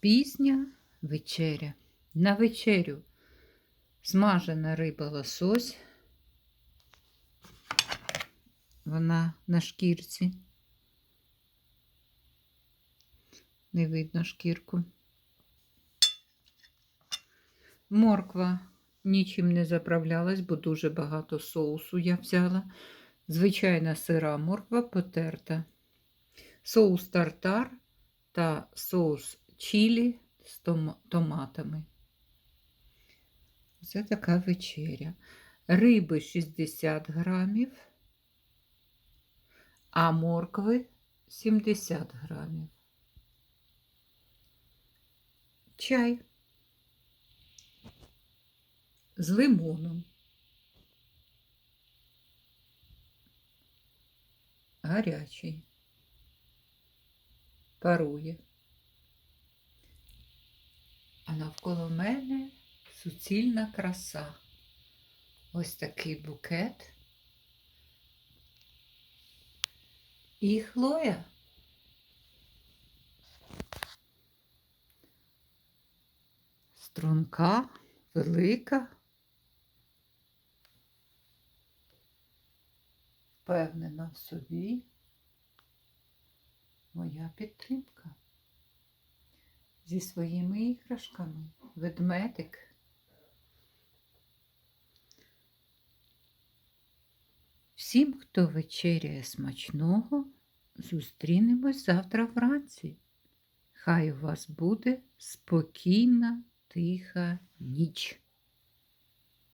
Пізня вечеря. На вечерю смажена риба лосось. Вона на шкірці. Не видно шкірку. Морква нічим не заправлялась, бо дуже багато соусу я взяла. Звичайна сира морква потерта. Соус тартар та соус чілі з томатами. Це така вечеря. Риби 60 грамів, а моркви 70 грамів. Чай з лимоном. Гарячий. Парує. А навколо мене суцільна краса. Ось такий букет. І Хлоя. Струнка, велика. Впевнена в собі. Моя підтримка. Зі своїми іграшками. Ведмедик. Всім, хто вечеряє смачного, зустрінемось завтра вранці. Хай у вас буде спокійна, тиха ніч.